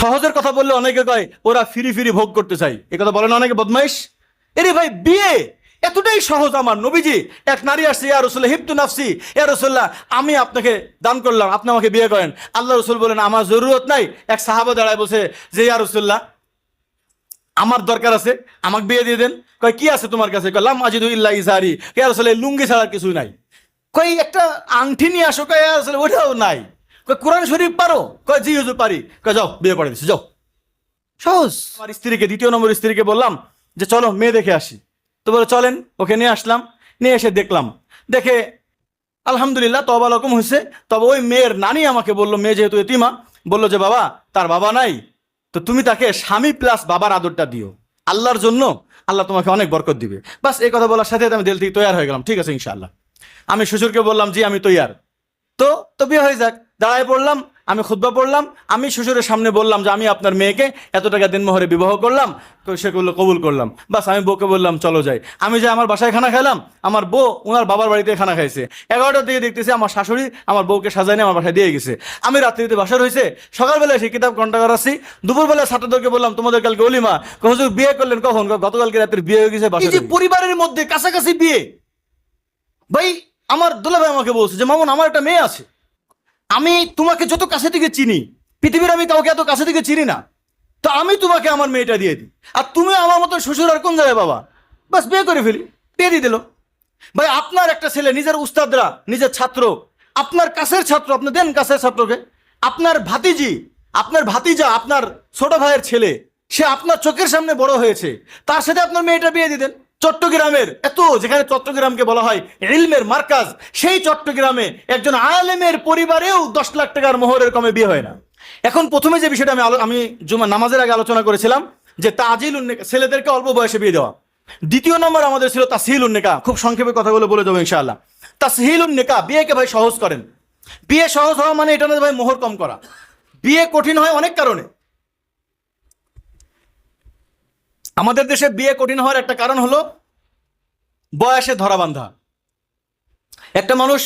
সহজের কথা বললে অনেকে কয়, ওরা ফিরি ফিরি ভোগ করতে চাই এ কথা বলে না অনেকে, বদমাইশ? এরে ভাই, বিয়ে! এতটাই সহজ আমার, নবীজি। এক নারী আসছে, ইয়া রসুল্লাহ হিপ্তু নাফসি। ইয়া রসুল্লাহ আমি আপনাকে দান করলাম, আপনি আমাকে বিয়ে করেন। আল্লাহ রসুল বলেন, আমার জরুরত নাই। এক সাহাবা দাঁড়ায় বসে যে, ইয়া রসুল্লাহ আমার দরকার আছে, আমাকে বিয়ে দিয়ে দেন। কয়, কি আছে তোমার কাছে? কয়, লাম আজিদু ইল্লা ইজারি ইয়া রসুল্লাহ লুঙ্গি ছাড়া কিছু নাই। কই একটা আংটি নিয়ে আসো। কয়, ইয়া রসুল্লাহ ওটাও নাই। কয় কোরআন শরীফ পারো? কয় জি হুজুর পারি। কয় যাও বিয়ে করে দিচ্ছি যাও। সহজ। আমার স্ত্রীকে দ্বিতীয় নম্বর স্ত্রীকে বললাম যে চলো মেয়ে দেখে আসি। তো বলে চলেন ওকে নিয়ে আসলাম। নিয়ে এসে দেখলাম। দেখে আলহামদুলিল্লাহ তবা রকম হয়েছে তবে ওই মেয়ের নানি আমাকে বলল মেয়ে যেহেতু এতিমা বলল যে বাবা তার বাবা নাই। তো তুমি তাকে স্বামী প্লাস বাবার আদরটা দিও। আল্লাহর জন্য আল্লাহ তোমাকে অনেক বরকত দিবে। বাস এই কথা বলার সাথে আমি দিল থেকে তৈরি হয়ে গেলাম। ঠিক আছে ইনশাআল্লাহ। আমি শ্বশুরকে বললাম জি আমি তৈয়ার। তো তো বিয়ে হয়ে যাক। দাঁড়ায় পড়লাম আমি খুদ্া পড়লাম আমি শ্বশুরের সামনে বললাম যে আমি আপনার মেয়েকে এত টাকা দিনমোহরে বিবাহ করলাম তো সেগুলো কবুল করলাম। বাস আমি বউকে বললাম চলো যাই। আমি যে আমার বাসায় খানা খেলাম আমার বউ ওনার বাবার বাড়িতে খানা খাইছে। এগারোটার দিকে দেখতেছি আমার শাশুড়ি আমার বউকে সাজায় নিয়ে আমার বাসায় দিয়ে গেছে। আমি রাত্রিতে বাসার হয়েছে সকালবেলা সেই কিতাব ঘণ্টা করাচ্ছি। দুপুরবেলা ছাত্রদেরকে বললাম তোমাদের কালকে অলিমা হুজুর বিয়ে করলেন কখন? গতকালকে রাত্রে বিয়ে হয়ে গেছে পরিবারের মধ্যে কাছাকাছি বিয়ে? ভাই আমার দুলাভাই আমাকে বলছে যে, মামুন, আমার একটা মেয়ে আছে। আমি তোমাকে যত কাছে থেকে চিনি, পৃথিবীর আমি কাউকে এত কাছে থেকে চিনি না, তো আমি তোমাকে আমার মেয়েটা দিয়ে দিই। আর তুমি আমার মতো শ্বশুর আর কোন জায়গায় বাবা? বাস, বিয়ে করে ফেলি, বিয়ে দিয়ে দিল। ভাই, আপনার একটা ছেলে, নিজের উস্তাদরা, নিজের ছাত্র, আপনার কাছের ছাত্র, আপনি দেন কাছের ছাত্রকে। আপনার ভাতিজি, আপনার ভাতিজা, আপনার ছোট ভাইয়ের ছেলে, সে আপনার চোখের সামনে বড় হয়েছে, তার সাথে আপনার মেয়েটা বিয়ে দিতেন চট্টগ্রামের, এত যেখানে চট্টগ্রামকে বলা হয় ইলমের মার্কাজ, সেই চট্টগ্রামে একজন আলেমের পরিবারেও দশ লাখ টাকার মোহরের কমে বিয়ে হয় না। এখন প্রথমে যে বিষয়টা আমি আমি জুমা নামাজের আগে আলোচনা করেছিলাম, যে তাজিল ছেলেদেরকে অল্প বয়সে বিয়ে দেওয়া। দ্বিতীয় নম্বর আমাদের ছিল তাসহিল উন্নেকা খুব সংক্ষেপে কথাগুলো বলে দেবো ইনশাআল্লাহ। তাসহিল উন্নেকা বিয়েকে ভাই সহজ করেন। বিয়ে সহজ হওয়া মানে এটা না ভাই মোহর কম করা। বিয়ে কঠিন হয় অনেক কারণে। আমাদের দেশে বিয়ে কঠিন হওয়ার একটা কারণ হলো বয়সে ধরাবান্ধা একটা মানুষ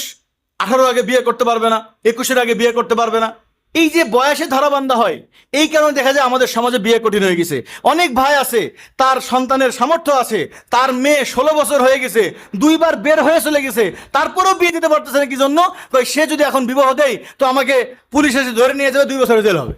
আঠারো আগে বিয়ে করতে পারবে না, একুশের আগে বিয়ে করতে পারবে না। এই যে বয়সে ধরাবান্ধা হয়, এই কারণে দেখা যায় আমাদের সমাজে বিয়ে কঠিন হয়ে গেছে। অনেক ভাই আছে, তার সন্তানের সামর্থ্য আছে, তার মেয়ে ষোলো বছর হয়ে গেছে, দুইবার বের হয়ে চলে গেছে, তারপরেও বিয়ে দিতে পারতেছে না, কি জন্য? সে যদি এখন বিবাহ দেয়, তো আমাকে পুলিশ এসে ধরে নিয়ে যাবে, দুই বছরের জেল হবে।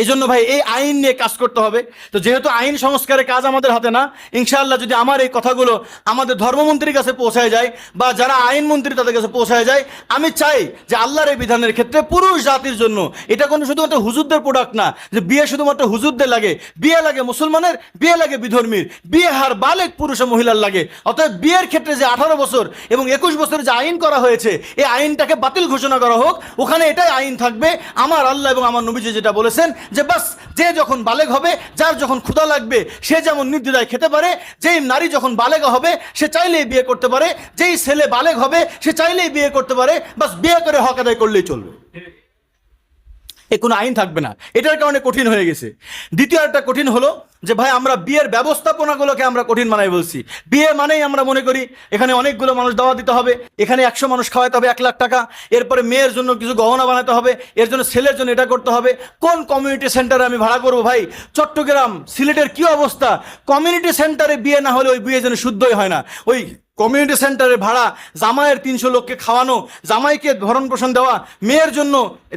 এই জন্য ভাই, এই আইন নিয়ে কাজ করতে হবে। তো যেহেতু আইন সংস্কারের কাজ আমাদের হাতে না, ইনশাআল্লাহ যদি আমার এই কথাগুলো আমাদের ধর্মমন্ত্রীর কাছে পৌঁছায় যায় বা যারা আইনমন্ত্রী তাদের কাছে পৌঁছায় যায়, আমি চাই যে আল্লাহর এই বিধানের ক্ষেত্রে পুরুষ জাতির জন্য, এটা কোনো শুধুমাত্র হুজুরদের প্রোডাক্ট না, যে বিয়ে শুধুমাত্র হুজুরদের লাগে, বিয়ে লাগে মুসলমানের, বিয়ে লাগে বিধর্মীর, বিয়ে হার বালেক পুরুষ ও মহিলার লাগে। অতএব বিয়ের ক্ষেত্রে যে আঠারো বছর এবং একুশ বছরের যে আইন করা হয়েছে, এই আইনটাকে বাতিল ঘোষণা করা হোক, ওখানে এটাই আইন থাকবে। আমার আল্লাহ এবং আমার নবীজি যেটা বলেছেন যে বাস, যে যখন বালেগ হবে, যার যখন ক্ষুধা লাগবে, সে যেমন নির্দ্বিধায় খেতে পারে, যেই নারী যখন বালেগা হবে, সে চাইলেই বিয়ে করতে পারে, যেই ছেলে বালেগ হবে, সে চাইলেই বিয়ে করতে পারে, বাস বিয়ে করে হক আদায় করলেই চলবে। এ কোনো আইন থাকবে না। এটার কারণে কঠিন হয়ে গেছে। দ্বিতীয় একটা কঠিন হলো যে, ভাই, আমরা বিয়ের ব্যবস্থাপনাগুলোকে আমরা কঠিন মানাই বলছি। বিয়ে মানেই আমরা মনে করি এখানে অনেকগুলো মানুষ দাওয়া দিতে হবে, এখানে একশো মানুষ খাওয়াতে হবে এক লাখ টাকা, এরপরে মেয়ের জন্য কিছু গহনা বানাতে হবে, এর জন্য ছেলের জন্য এটা করতে হবে। কোন কমিউনিটি সেন্টারে আমি ভাড়া করব, ভাই? চট্টগ্রাম, সিলেটের কি অবস্থা? কমিউনিটি সেন্টারে বিয়ে না হলে ওই বিয়ে যেন শুদ্ধই হয় না। ওই কমিউনিটি সেন্টারে ভাড়া, জামাইয়ের তিনশো লোককে খাওয়ানো, জামাইকে ভরণ পোষণ দেওয়া, মেয়ের জন্য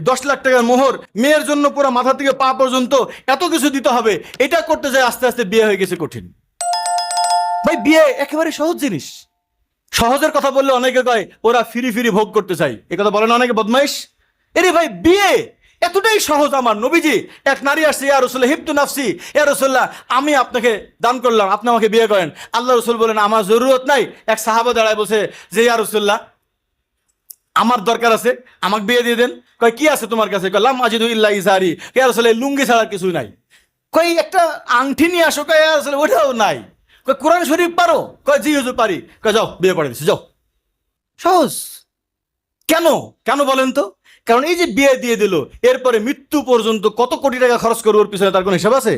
দশ লাখ টাকার মোহর, মেয়ের জন্য পুরো মাথা থেকে পা পর্যন্ত এত কিছু দিতে হবে, এটা করতে যায় আস্তে আস্তে বিয়ে হয়ে গেছে কঠিন। ভাই, বিয়ে একেবারে সহজ জিনিস। সহজের কথা বললে অনেকে কয়, ওরা ফিরি ফিরি ভোগ করতে চাই এ কথা বলে না অনেকে, বদমাইশ। এরে ভাই, বিয়ে! এতটাই সহজ আমার নবীজি। এক নারী আসছে, ইয়া রসুল্লাহ হিপ্তু নাফসি। ইয়া রসুল্লাহ আমি আপনাকে দান করলাম, আপনি আমাকে বিয়ে করেন। আল্লাহ রসুল বলেন, আমার জরুরত নাই। এক সাহাবা দাঁড়ায় বসে যে, ইয়া রসুল্লাহ আমার দরকার আছে, আমাকে বিয়ে দিয়ে দেন। কয়, কি আছে তোমার কাছে? কয়, লাম আজিদু ইল্লা ইজারি। ইয়া রসুল্লাহ লুঙ্গি ছাড়া কিছু নাই। কই একটা আংটি নিয়ে আসো। কয়, ইয়া রসুল্লাহ নাই। কয়, কোরআন শরীফ পারো? কয়, জি হুজুর পারি। কয়, যাও, বিয়ে করে দিচ্ছি যাও। সহজ? কেন? কেন বলেন তো? কারণ এই যে বিয়ে দিয়ে দিল, এরপরে মৃত্যু পর্যন্ত কত কোটি টাকা খরচ করবে ওর পিছনে, তার কোনো হিসাব আছে?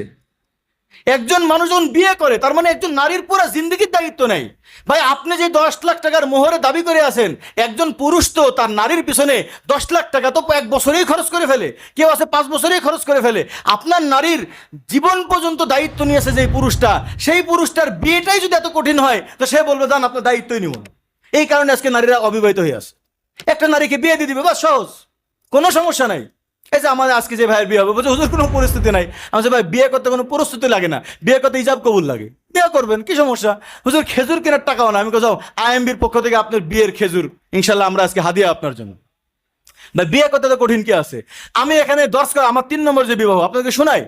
একজন মানুষ যখন বিয়ে করে, তার মানে একজন নারীর পুরো জিন্দগির দায়িত্ব নেই। ভাই, আপনি যে দশ লাখ টাকার মোহরে দাবি করে আছেন, একজন পুরুষ তো তার নারীর পিছনে দশ লাখ টাকা তো এক বছরেই খরচ করে ফেলে, কেউ আছে পাঁচ বছরেই খরচ করে ফেলে। আপনার নারীর জীবন পর্যন্ত দায়িত্ব নিয়েছে যে পুরুষটা, সেই পুরুষটার বিয়েটাই যদি এত কঠিন হয়, তো সে বলবে যান আপনার দায়িত্বই নিব এই কারণে আজকে নারীরা অবিবাহিত হয়ে আছে। একটা নারীকে বিয়ে দিয়ে দিবে বা সহজ। কোনো সমস্যা নাই। এই যে আমাদের আজকে যে ভাইয়ের বিয়ে হবে, বলছে, হুজুর, কোনো পরিস্থিতি নাই। আমি ভাই, বিয়ে করতে কোনো প্রস্তুতি লাগে না। বিয়ে করতে ইজাব কবুল লাগে। বিয়ে করবেন, কি সমস্যা? হুজুর, খেজুর কেনার টাকাও না। আমি কোথাও আইএমবির পক্ষ থেকে আপনার বিয়ের খেজুর ইনশাল্লাহ আমরা আজকে হাদিয়া আপনার জন্য। ভাই, বিয়ে করতে তো কঠিন কি আছে? আমি এখানে দর্শ করা, আমার তিন নম্বর যে বিবাহ আপনাকে শোনাই।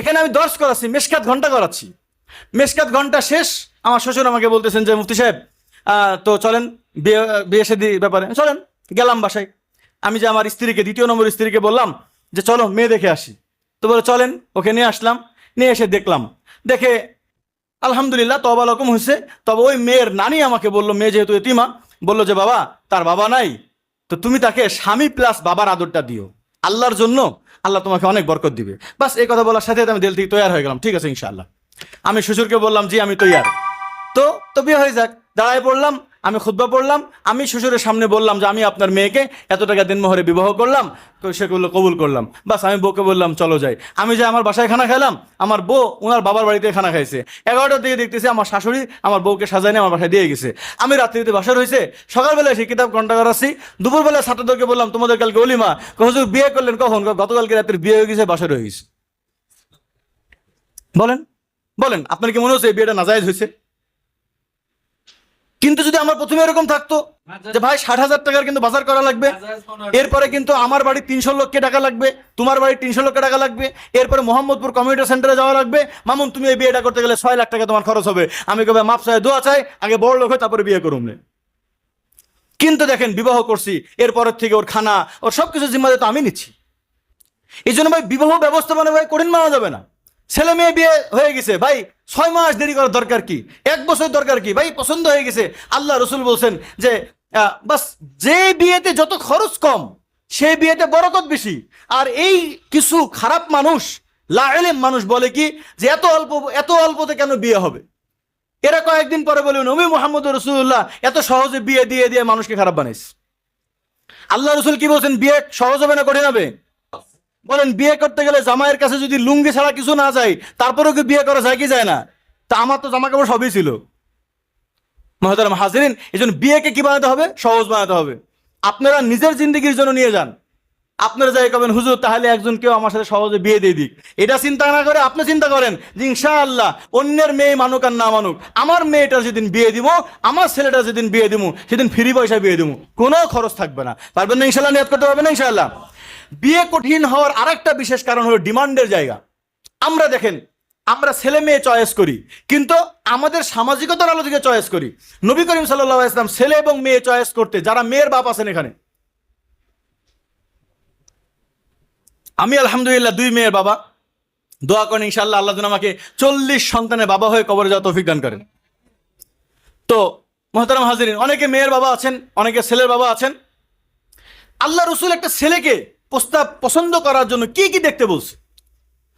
এখানে আমি দর্শ করাচ্ছি, মেশকাত ঘণ্টা করাচ্ছি। মেশকাত ঘণ্টা শেষ, আমার শ্বশুর আমাকে বলতেছেন যে, মুফতি সাহেব তো চলেন, বিয়ে বিয়ে শাদী ব্যাপারে, চলেন, গেলাম বাসায়। আমি যে আমার স্ত্রীকে, দ্বিতীয় নম্বর স্ত্রীকে বললাম যে, চলো, মেয়ে দেখে আসি। তো বলে, চলেন, ওকে নিয়ে আসলাম। নিয়ে এসে দেখলাম। দেখে, আলহামদুলিল্লাহ তবা রকম হয়েছে তবে ওই মেয়ের নানি আমাকে বলল, মেয়ে যেহেতু এতিমা, বলল যে, বাবা, তার বাবা নাই। তো তুমি তাকে স্বামী প্লাস বাবার আদরটা দিও। আল্লাহর জন্য আল্লাহ তোমাকে অনেক বরকত দিবে। বাস, এই কথা বলার সাথে আমি দিল থেকে তৈরি হয়ে গেলাম। ঠিক আছে, ইনশাআল্লাহ। আমি শ্বশুরকে বললাম, জি, আমি তৈয়ার। তো তো বিয়ে হয়ে যাক। দাঁড়ায় পড়লাম। আমি খুদ্া পড়লাম, আমি শ্বশুরের সামনে বললাম যে আমি আপনার মেয়েকে এত টাকা দিনমোহরে বিবাহ করলাম, তো সে করল কবুল করলাম। বাস আমি বউকে বললাম, চলো যাই। আমি যে আমার বাসায় খানা খেলাম আমার বউ ওনার বাবার বাড়িতে খানা খাইছে। এগারোটার দিকে দেখতেছি আমার শাশুড়ি আমার বউকে সাজায় নিয়ে আমার বাসায় দিয়ে গেছে। আমি রাত্রিতে বাসা হয়েছে সকালবেলা এসে কিতাব ঘণ্টা করাচ্ছি দুপুরবেলা ছাত্রদেরকে বললাম, তোমাদের কালকে অলিমা হুজুর, বিয়ে করলেন কখন? গতকালকে রাত্রে বিয়ে হয়ে গেছে বাসা হয়ে গেছে। বলেন বলেন, আপনার কি মনে হচ্ছে এই বিয়েটা নাজায়জ হয়েছে? কিন্তু যদি আমার প্রথমে এরকম থাকতো যে ভাই ষাট হাজার টাকার কিন্তু বাজার করা লাগবে এরপরে কিন্তু আমার বাড়ি তিনশো লক্ষ টাকা লাগবে তোমার বাড়ি তিনশো লক্ষ টাকা লাগবে এরপরে মোহাম্মদপুর কমিউনিটি সেন্টারে যাওয়া লাগবে। মামুন তুমি এই বিয়েটা করতে গেলে ছয় লাখ টাকা তোমার খরচ হবে। আমি কবে মাপ চাই দোয়া চাই আগে বড় লোক হয় তারপরে বিয়ে করুন কিন্তু দেখেন বিবাহ করছি এরপরের থেকে ওর খানা ওর সব কিছু জিম্মাদে তো আমি নিচ্ছি। এই জন্য ভাই বিবাহ ব্যবস্থাপনা ভাই কঠিন মানা যাবে না। ছেলে মেয়ে বিয়ে হয়ে গেছে, ভাই ছয় মাস দেরি করার দরকার কি? এক বছর দরকার কি? ভাই, পছন্দ হয়ে গেছে। আল্লাহ রসুল বলছেন যে বাস যে বিয়েতে যত খরচ কম সেই বিয়েতে বরকত বেশি। আর এই কিছু খারাপ মানুষ, লাইলেম মানুষ বলে কি, যে এত অল্প, এত অল্পতে কেন বিয়ে হবে? এরা কয়েকদিন পরে বলে, নবী মোহাম্মদ রসুল্লাহ এত সহজে বিয়ে দিয়ে দিয়ে মানুষকে খারাপ বানাইছে। আল্লাহ রসুল কি বলছেন, বিয়ে সহজ হবে না, কঠিন হবে? বলেন, বিয়ে করতে গেলে জামাইয়ের কাছে যদি লুঙ্গি ছাড়া কিছু না যায়, তারপরেও কি বিয়ে করা যায়, কি যায় না? তা আমার তো জামা কাপড় সবই ছিল। মহতারাম হাজিরিন, এই জন্য বিয়েকে কি বানাতে হবে? সহজ বানাতে হবে। আপনারা নিজের জিন্দগির জন্য নিয়ে যান। আপনারা যাই কবেন, হুজুর, তাহলে একজন কেউ আমার সাথে সহজে বিয়ে দিয়ে দিক। এটা চিন্তা না করে আপনি চিন্তা করেন যে, ইনশাআল্লাহ, অন্যের মেয়ে মানুক আর না মানুক, আমার মেয়েটার যেদিন বিয়ে দিব, আমার ছেলেটা যেদিন বিয়ে দিব, সেদিন ফ্রি পয়সা বিয়ে দিব। কোনো খরচ থাকবে না। পারবেন না ইনশাল্লাহ নিয়াদ করতে পারবেন না ইনশাআল্লাহ? বিয়ে কঠিন হওয়ার আরেকটা বিশেষ কারণ হলো ডিমান্ডের জায়গা। আমরা দেখেন, আমরা ছেলে মেয়ে চয়েস করি, কিন্তু আমাদের সামাজিকতার আলো থেকে চয়েস করি। নবী করিম সাল্লাহ ইসলাম ছেলে এবং মেয়ে চয়েস করতে, যারা মেয়ের বাপ আছেন এখানে। আমি আলহামদুলিল্লাহ দুই মেয়ের বাবা। দোয়া করেন ইনশাল্লাহ আল্লাহ আমাকে চল্লিশ সন্তানের বাবা হয়ে কবরে যাওয়া তৌফিক দান করেন। তো, মোহতারাম হাজিরিন, অনেকে মেয়ের বাবা আছেন, অনেকে ছেলের বাবা আছেন। আল্লাহ রসুল একটা ছেলেকে প্রস্তাব পছন্দ করার জন্য কি কি দেখতে বলছে?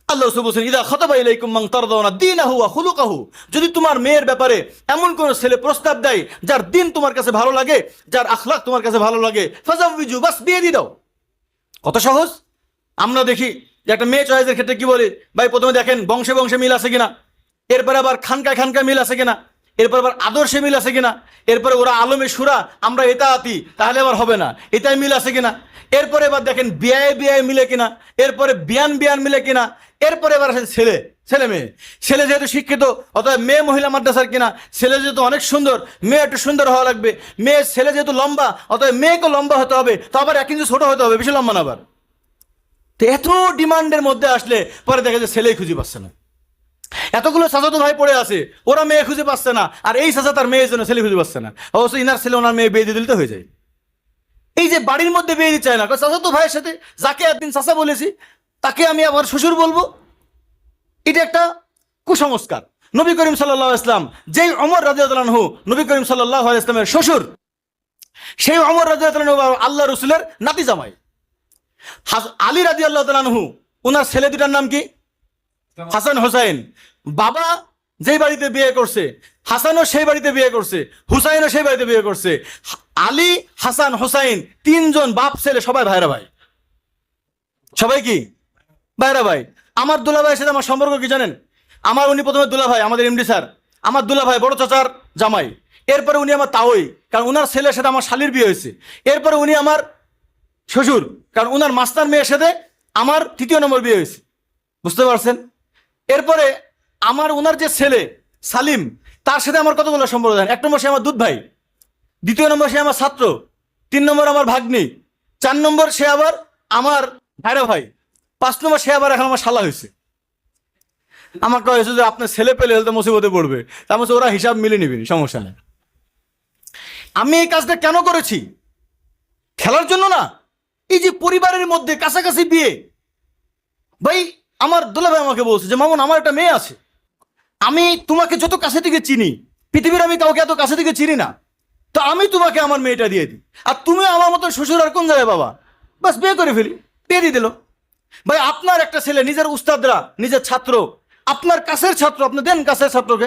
আল্লাহ রসুল বলছেন, ইদা খতবা ইলাইকুম মান তারদাউনা দীনাহু ওয়া খুলুকাহু। যদি তোমার মেয়ের ব্যাপারে এমন কোন ছেলে প্রস্তাব দেয় যার দিন তোমার কাছে ভালো লাগে, যার আখলাক তোমার কাছে ভালো লাগে, ফাজাউইজু, বাস বিয়ে দিয়ে দাও। কত সহজ? আমরা দেখি যে একটা মেয়ে চয়েসের ক্ষেত্রে কি বলি, ভাই, প্রথমে দেখেন বংশে বংশে মিল আছে কিনা, এরপরে আবার খানকায় খানকায় মিল আছে কিনা, এরপর আবার আদর্শে মিল আছে কিনা, এরপরে ওরা আলমে সুরা, আমরা এটা আতি তাহলে আবার হবে না এটাই মিল আছে কিনা? এরপরে এবার দেখেন বিয়ায় বিয়ায় মিলে কিনা, এরপরে বিয়ান বিয়ান মিলে কিনা, এরপরে এবার আসেন ছেলে ছেলে মেয়ে। ছেলে যেহেতু শিক্ষিত, অতএব মেয়ে মহিলা মাদ্রাসার কিনা, ছেলে যেহেতু অনেক সুন্দর, মেয়ে একটু সুন্দর হওয়া লাগবে। মেয়ে, ছেলে যেহেতু লম্বা, অতএব মেয়েকে লম্বা হতে হবে, তো আবার এক ইঞ্চি ছোটো হতে হবে, বেশি লম্বা না আবার। তো এত ডিমান্ডের মধ্যে আসলে পরে দেখা যায় ছেলেই খুঁজে পাচ্ছে না। এতগুলো চাচাতো ভাই পড়ে আছে, ওরা মেয়ে খুঁজে পাচ্ছে না, আর এই চাচা তার মেয়ের জন্য ছেলে খুঁজে পাচ্ছে না। অবশ্যই ইনার ছেলে ওনার মেয়ে বিয়ে দিয়ে দিলে তো হয়ে যায়। এই যে বাড়ির মধ্যে বিয়ে দিচ্ছে না। চাচাতো ভাইয়ের সাথে যাকে একদিন চাচা বলেছি তাকে আমি আবার শ্বশুর বলব। এটা একটা কুসংস্কার। নবী করিম সাল্লাহ ইসলাম যেই অমর রাজিয়াতহু নবী করিম সাল্লাহ ইসলামের শ্বশুর সেই অমর রাজিয়াতহু আল্লাহ রসুলের নাতি জামাই। আলী রাজি আল্লাহ তালানহু ওনার ছেলে দুটার নাম কি? হাসান হোসাইন। বাবা যেই বাড়িতে বিয়ে করছে, হাসানও সেই বাড়িতে বিয়ে করছে, হুসাইনও সেই বাড়িতে বিয়ে করছে। আলী, হাসান, হুসাইন তিনজন বাপ, ছেলে, সবাই ভাইরা ভাই। সবাই কি? ভাইরা ভাই। আমার দুলা ভাইয়ের সাথে আমার সম্পর্ক কি জানেন? আমার উনি প্রথমে দুলা ভাই আমাদের এমডি স্যার। আমার দুলা ভাই বড় চাচার জামাই। এরপরে উনি আমার তাওই, কারণ উনার ছেলের সাথে আমার শালির বিয়ে হয়েছে। এরপরে উনি আমার শ্বশুর, কারণ উনার মাস্টার মেয়ের সাথে আমার তৃতীয় নম্বর বিয়ে হয়েছে। বুঝতে পারছেন? এরপরে আমার ওনার যে ছেলে, সালিম, তার সাথে আমার কতগুলো সম্পর্ক জানেন? এক নম্বর সে আমার দুধ ভাই দ্বিতীয় নম্বর সে আমার ছাত্র, তিন নম্বর আমার ভাগ্নি, চার নম্বর সে আবার আমার ভাইরা ভাই, পাঁচ নম্বর সে আবার এখন আমার শালা হয়েছে। আমার কয়া হয়েছে যে আপনার ছেলে পেলে হলে তো মুসিবতে পড়বে। তার মধ্যে ওরা হিসাব মিলে নিবে, সমস্যা নেই। আমি এই কাজটা কেন করেছি? খেলার জন্য না। এই যে পরিবারের মধ্যে কাছাকাছি বিয়ে, ভাই, আমার দোলা ভাই আমাকে বলছে যে, মামুন, আমার একটা মেয়ে আছে। আমি তোমাকে যত কাছে থেকে চিনি, পৃথিবীর আমি কাউকে এত কাছে থেকে চিনি না। তো আমি তোমাকে আমার মেয়েটা দিয়ে দিই। আর তুমি আমার মতো শ্বশুর আর কোন জায়গায় বাবা? বাস বিয়ে করে ফেলি, বিয়ে দিয়ে দিল। ভাই, আপনার একটা ছেলে, নিজের উস্তাদরা, নিজের ছাত্র, আপনার কাছের ছাত্র, আপনি দেন কাছের ছাত্রকে।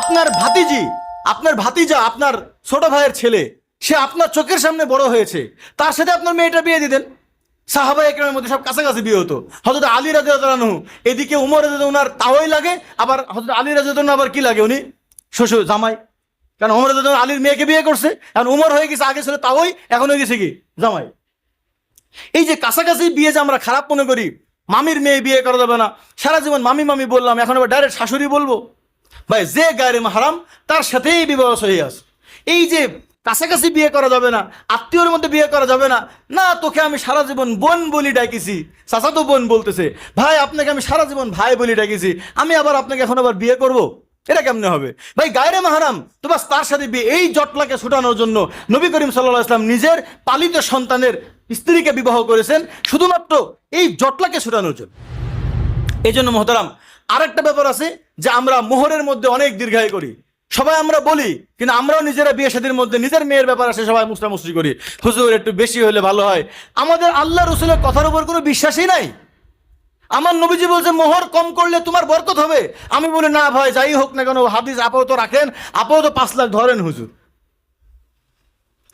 আপনার ভাতিজি, আপনার ভাতিজা, আপনার ছোট ভাইয়ের ছেলে, সে আপনার চোখের সামনে বড় হয়েছে, তার সাথে আপনার মেয়েটা বিয়ে দিতেন সাহাবা একরামের মধ্যে সব কাছাকাছি বিয়ে হতো। হজরত আলী রাজু এদিকে উমর রাজু ওনার তাওই লাগে, আবার হজরত আলী রাজু আবার কি লাগে উনি? শ্বশুর, জামাই। কারণ উমর রাজু আলীর মেয়েকে বিয়ে করছে, এখন উমর হয়ে গেছে, আগে ছিল তাওই এখন হয়ে গেছে কি? জামাই। এই যে কাছাকাছি বিয়ে যে আমরা খারাপ মনে করি, মামির মেয়ে বিয়ে করা যাবে না, সারা জীবন মামি মামি বললাম, এখন আবার ডাইরেক্ট শাশুড়ি বলব। ভাই, যে গায়ের হারাম তার সাথেই বিবাহ সহি আছে। এই যে কাছাকাছি বিয়ে করা যাবে না, আত্মীয়র মধ্যে বিয়ে করা যাবে না। না, তোকে আমি সারা জীবন বোন বলি ডাকিছি। চাচা তো বোন বলতেছে, ভাই, আপনাকে আমি সারা জীবন ভাই বলি ডাকিছি। আমি আবার আপনাকে এখন আবার বিয়ে করব? এটা কেমনে হবে? ভাই, গায়রে মাহারাম তো বাস তার সাথে বিয়ে, এই জটলাকে ছুটানোর জন্য নবী করিম সাল্লাহ ইসলাম নিজের পালিত সন্তানের স্ত্রীকে বিবাহ করেছেন, শুধুমাত্র এই জটলাকে ছুটানোর জন্য। এই জন্য মহতারাম, আরেকটা ব্যাপার আছে যে আমরা মোহরের মধ্যে অনেক দীর্ঘায় করি। সবাই আমরা বলি, কিন্তু আমরাও নিজেরা বিয়ে সাদীর মধ্যে নিজের মেয়ের ব্যাপার আসে সবাই মুসরামুসরি করি। হুজুর, একটু বেশি হলে ভালো হয়। আমাদের আল্লাহ রসুলের কথার উপর কোনো বিশ্বাসই নাই। আমার নবীজি বলছে, মোহর কম করলে তোমার বরকত হবে। আমি বলি, না ভাই, যাই হোক না কেন, হাদিস আপাতত রাখেন। আপাতত পাঁচ লাখ ধরেন হুজুর।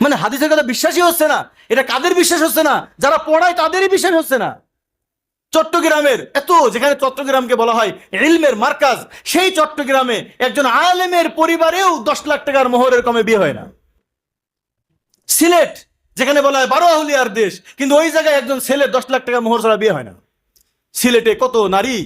মানে হাদিসের কথা বিশ্বাসই হচ্ছে না। এটা কাদের বিশ্বাস হচ্ছে না? যারা পড়ায় তাদেরই বিশ্বাস হচ্ছে না। চট্টগ্রামের, এত যেখানে চট্টগ্রামকে বলা হয় ইলমের মার্কাজ, সেই চট্টগ্রামে একজন আলেমের পরিবারেও দশ লাখ টাকার মোহরের কমে বিয়ে হয় না। সিলেট, যেখানে বলা হয় বারো আহুলিয়ার দেশ, কিন্তু ওই জায়গায় একজন ছেলে দশ লাখ টাকার মোহর ছাড়া বিয়ে হয় না। সিলেটে কত নারী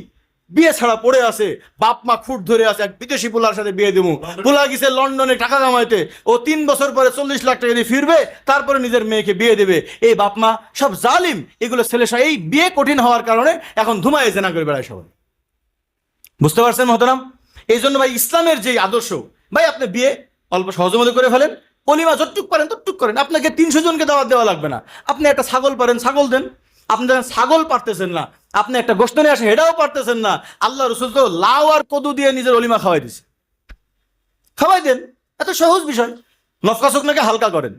বিয়ে ছাড়া পড়ে আছে। বাপ মা খুঁট ধরে আছে, এক বিদেশি পোলার সাথে বিয়ে দেবো পোলা গেছে লন্ডনে টাকা কামাইতে। ও তিন বছর পরে চল্লিশ লাখ টাকা দিয়ে ফিরবে, তারপরে নিজের মেয়েকে বিয়ে দেবে। এই বাপ মা সব জালিম। এগুলো ছেলে এই বিয়ে কঠিন হওয়ার কারণে এখন ধুমায় জেনা করে বেড়ায় সবাই। বুঝতে পারছেন মহতরাম? এই জন্য ভাই ইসলামের যে আদর্শ, ভাই আপনি বিয়ে অল্প সহজের মধ্যে করে ফেলেন, অলিমা যতটুক পারেন ততটুক করেন। আপনাকে তিনশো জনকে দাওয়াত দেওয়া লাগবে না। আপনি একটা ছাগল পারেন, ছাগল দেন। আপনি ছাগল পারতেছেন না, আপনি একটা গোস্ত নিয়ে আসে হেডাও পারতেছেন না। আল্লাহ রসুল তো লাউ আর কদু দিয়ে নিজের অলিমা খাওয়াই দিছে। খাওয়াই দেন, এত সহজ বিষয়। নফকা শুকনাকে হালকা করেন।